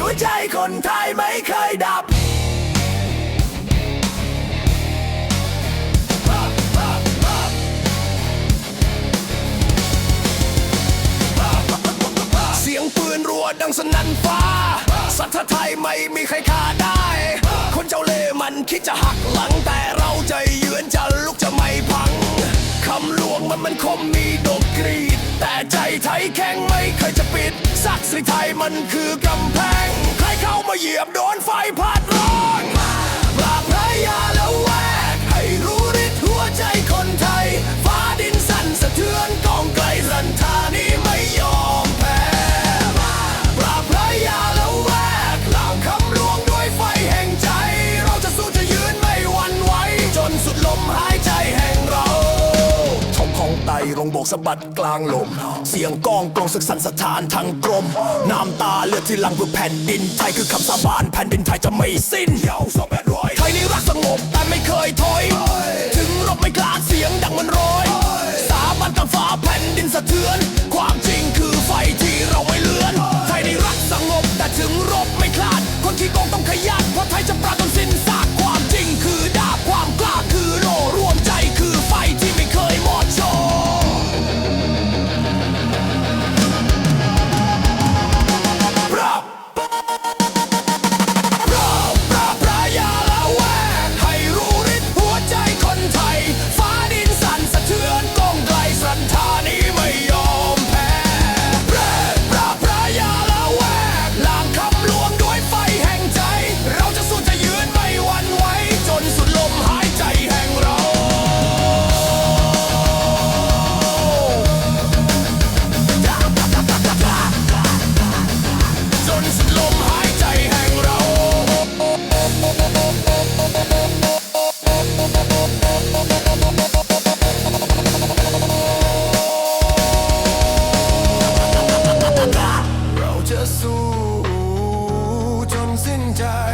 หัวใจคนไทยไม่เคยดับเสียงปืนรัวดังสนั่นฟ้า สัตว์ไทยไม่มีใครฆ่าได้ คนเจ้าเล่ห์มันคิดจะหักหลังแต่เราใจเยือนจะลุกจะไม่พัง คำหลวงมันมันคมมีดกกรีด แต่ใจไทยแข็งไม่เคยจะปิด ศักดิ์ศรีไทยมันคือกำแพง ใครเข้ามาเหยียบโดนไฟพัดร้ งของไตรงโบกสะบัดกลางลม เสียงก้องกลองศึกสันสถานทั้งกรมน้ำตาเลือดที่หลังเพื่อแผ่นดินไทยคือคำสาบานแผ่นดินไทยจะไม่สิ้นเยาวสองแปดร้อยไทยนี้รักสงบแต่ไม่เคยถอย ถึงรบไม่กล้าเสียงดังมันร้อย สาบันกำฟ้าแผ่นดินสะเทือน 혼자